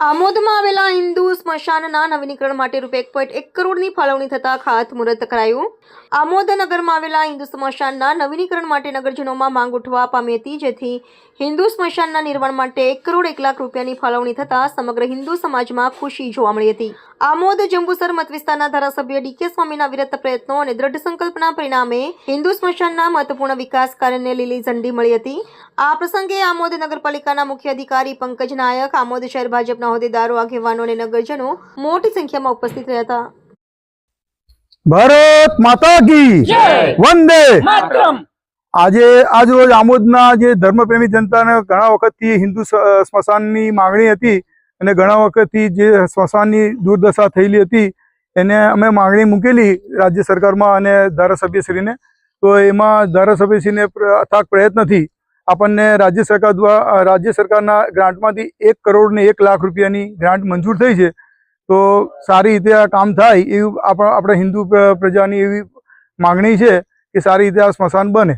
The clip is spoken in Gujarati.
આમોદમાં આવેલા હિન્દુ સ્મશાનના નવીનીકરણ માટે રૂપિયા એક પોઈન્ટ એક કરોડની ફાળવણી થતા ખાતમુહૂર્ત કરાયું. આમોદ નગરમાં આવેલા હિન્દુ સ્મશાનના નવીનીકરણ માટે નગરજનોમાં માંગ ઉઠવા પામી હતી, જેથી હિન્દુ સ્મશાનના નિર્માણ માટે એક કરોડ એક લાખ રૂપિયાની ફાળવણી થતા સમગ્ર હિન્દુ સમાજમાં ખુશી જોવા મળી હતી. આમોદ જંબુસર મતવિસ્તારના ધારાસભ્ય ડીકે સ્વામીના વિરત પ્રયત્નો અને દ્રઢ સંકલ્પના પરિણામે હિન્દુ સ્મશાનના મહત્વપૂર્ણ વિકાસ કાર્યને લીલી ઝંડી મળી હતી. આ પ્રસંગે આમોદ નગરપાલિકાના મુખ્ય અધિકારી પંકજ નાયક આમોદ શહેર ભાજપના હોદ્દેદારો આગેવાનો અને નગરજનો મોટી સંખ્યામાં ઉપસ્થિત રહ્યા હતા. ભારત માતા કી વંદે! માતરમ! આજે આજ રોજ આમોદના જે ધર્મપ્રેમી જનતાને ઘણા વખતથી હિન્દુ સ્મશાનની માંગણી હતી અને ઘણા વખતથી જે સ્મશાનની દુર્દશા થયેલી હતી, એને અમે માગણી મૂકેલી રાજ્ય સરકારમાં અને ધારાસભ્યશ્રીને. તો એમાં ધારાસભ્યશ્રીને અથાગ પ્રયત્નથી આપણને રાજ્ય સરકાર દ્વારા રાજ્ય સરકારના ગ્રાન્ટમાંથી એક કરોડ ને એક લાખ રૂપિયાની ગ્રાન્ટ મંજૂર થઈ છે. તો સારી રીતે આ કામ થાય એવું આપણા, આપણે હિન્દુ પ્રજાની એવી માગણી છે કે સારી રીતે આ સ્મશાન બને.